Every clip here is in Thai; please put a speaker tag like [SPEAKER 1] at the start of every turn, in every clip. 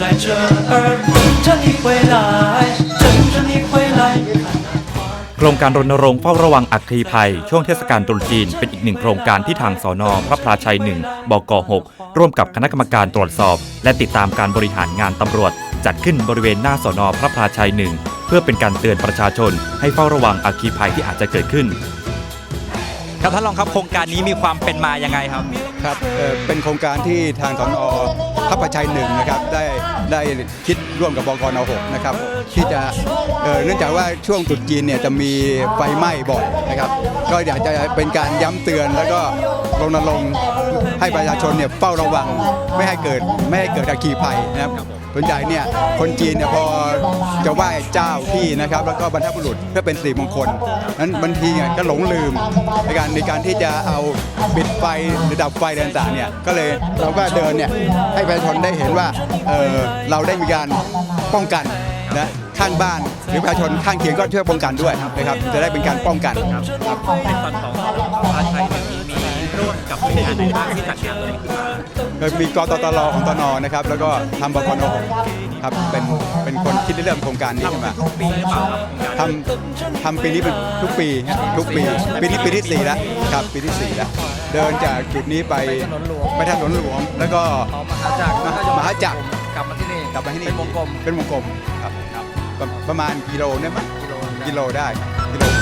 [SPEAKER 1] 在这儿，等着你回来，等着你回来。
[SPEAKER 2] โครงการรณรงค์เฝ้าระวังอัคคีภัย ช่วงเทศกาลตรุษจีน เป็นอีกหนึ่งโครงการที่ทางสอนอพระพลาชัย 1 บก 6 ร่วมกับคณะกรรมการตรวจสอบ และติดตามการบริหารงานตำรวจ จัดขึ้นบริเวณหน้าสอนอพระพลาชัย 1 เพื่อเป็นการเตือนประชาชน ให้เฝ้าระวังอัคคีภัยที่อาจจะเกิดขึ้น ครับท่านรองครับโครงการนี้มีความเป็นมายังไงครับ
[SPEAKER 3] ครับเอ่อเป็นโครงการที่ทางสนพระประชัยหนึ่งนะครับได้ได้คิดร่วมกับบกนหกนะครับที่จะเอ่อเนื่องจากว่าช่วงตรุษจีนเนี่ยจะมีไฟไหม้บ่อยนะครับ ก็อยากจะเป็นการย้ำเตือนแล้วก็รณรงค์ให้ประชาชนเนี่ยเฝ้าระวัง ไม่ให้เกิดไม่ให้เกิดอัคคีภัยนะครับ ส่วนใหญ่เนี่ยคนจีนเนี่ยพอจะไหว้เจ้าพี่นะครับ แล้วก็บรรพบุรุษเพื่อเป็นสิริมงคลนั้นบางทีเนี่ยก็หลงลืมในการในการที่จะเอาปิดไฟหรือดับไฟต่างๆเนี่ยก็เลยเราก็เดินเนี่ยให้ประชาชนได้เห็นว่าเออเราได้มีการป้องกันนะข้างบ้านหรือประชาชนข้างเคียงก็ช่วยป้องกันด้วยนะครับจะได้เป็นการป้องกัน
[SPEAKER 2] ในส่วนของพระพลาชัยมีร่วมกับหน่วยงานไหนบ้างที่จัดงานนี้ขึ้นมา
[SPEAKER 3] โดย มีกตตรของตนนะครับแล้วก็ทำบกนหกครับเป็นเป็นคนคิดได้เริ่มโครงการนี้ขึ้นมา
[SPEAKER 2] ทุกปีหรือเปล่าครับ
[SPEAKER 3] ทำทำปีนี้เป็นทุกปีฮะทุกปีปีนี้ปีที่สี่แล้วครับปีที่สี่แล้วเดินจากจุดนี้ไปไปทางถนนหลวง แล้วก็
[SPEAKER 4] มหาจักร
[SPEAKER 3] มหาจักร
[SPEAKER 4] กลับมาที่นี่
[SPEAKER 3] กลับมาที่นี่
[SPEAKER 4] เป็นวงกลม
[SPEAKER 3] เป็นวงกลมครับครับประประมาณกิโลได้ไหมกิโลได้กิโล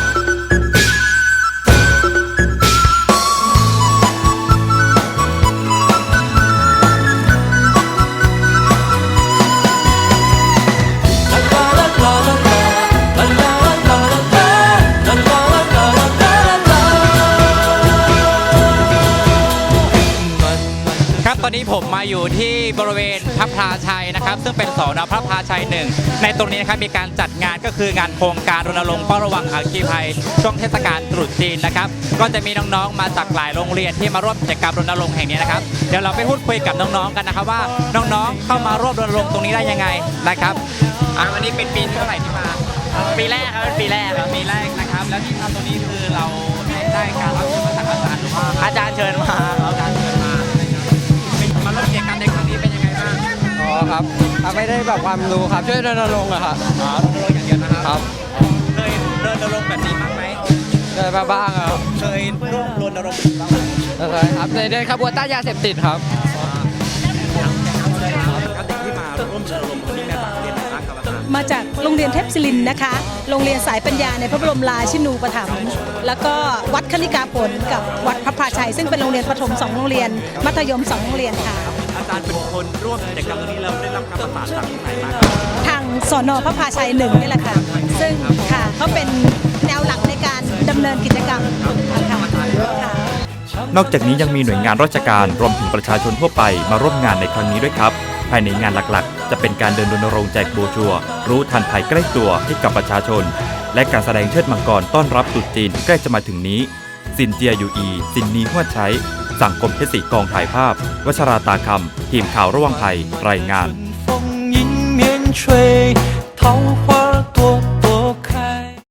[SPEAKER 5] ครับตอนนี้ผมมาอยู่ที่บริเวณพระพลาชัยนะครับ ซึ่งเป็นสอนอพระพลาชัยหนึ่งในตรงนี้นะครับมีการจัดงานก็คืองานโครงการรณรงค์เฝ้าระวังอัคคีภัยช่วงเทศกาลตรุษจีนนะครับ ก็จะมีน้องๆมาจากหลายโรงเรียนที่มาร่วมกิจกรรมรณรงค์แห่งนี้นะครับเดี๋ยวเราไปพูดคุยกับน้องๆกันนะครับว่าน้องๆเข้ามาร่วมรณรงค์ตรงนี้ได้ยังไงนะครับอะวันนี้เป็นปีเท่าไหร่ที่มาปีแรกครับเป็นปีแรกครับปีแรกนะครับ แล้วที่ทำตรงนี้คือเราได้การรับเชิญมาจากอาจารย์หรือว่าอาจารย์เชิญมาอาจารย์
[SPEAKER 4] อ๋อครับอะไม่ได้แบบความรู้ครับช่วยรณรงค์อะครับ
[SPEAKER 5] อ๋อรณรงค์อย่างเดียวนะครับ
[SPEAKER 4] ครับ
[SPEAKER 5] เคยเดินรณรงค์แบบนี้บ้างไหม
[SPEAKER 4] ได้มาบ้างอะครับ
[SPEAKER 5] เคยร่วมรณรงค์บ้างไหม
[SPEAKER 4] แล้วก็ครับในเดินขบวนต้านยาเสพติดครับ
[SPEAKER 5] ครับเด็กที่มาร่วมรณรงค์วันนี้มาจากเรียนไหนบ้างครับอาจารย์
[SPEAKER 6] มาจากโรงเรียนเทพศิรินทร์นะคะ โรงเรียนสายปัญญาในพระบรมราชินูปถัมภ์แล้วก็วัดคลิกาผลกับวัดพระพาชัย ซึ่งเป็นโรงเรียนประถมสองโรงเรียน มัธยมสองโรงเรียนค่ะ
[SPEAKER 5] อา จารย์เป็นคนร่วมกิจกรรมตรงนี้แล้วได้รับการประสานจากที่ไหนบ้างครับ
[SPEAKER 6] ทางสอนอพระพาชัยหนึ่งนี่แหละค่ะ ซึ่งค่ะเขาเป็นแนวหลักในการดำเนินกิจกรรมค่ะค่ะ
[SPEAKER 2] นอกจากนี้ยังมีหน่วยงานราชการรวมถึงประชาชนทั่วไปมาร่วมงานในครั้งนี้ด้วยครับ ภายในงานหลักๆ จะเป็นการเดินรณรงค์แจกโบรชัวร์รู้ทันภัยใกล้ตัวให้กับประชาชน และการแสดงเชิดมังกรต้อนรับตรุษจีนที่ใกล้จะมาถึงนี้ สินเจียยูอี สินนีหัวใช้ สั่งคมเพชรสีกองถ่ายภาพ วัชราตาคำทีมข่าวระวังไทยรายงาน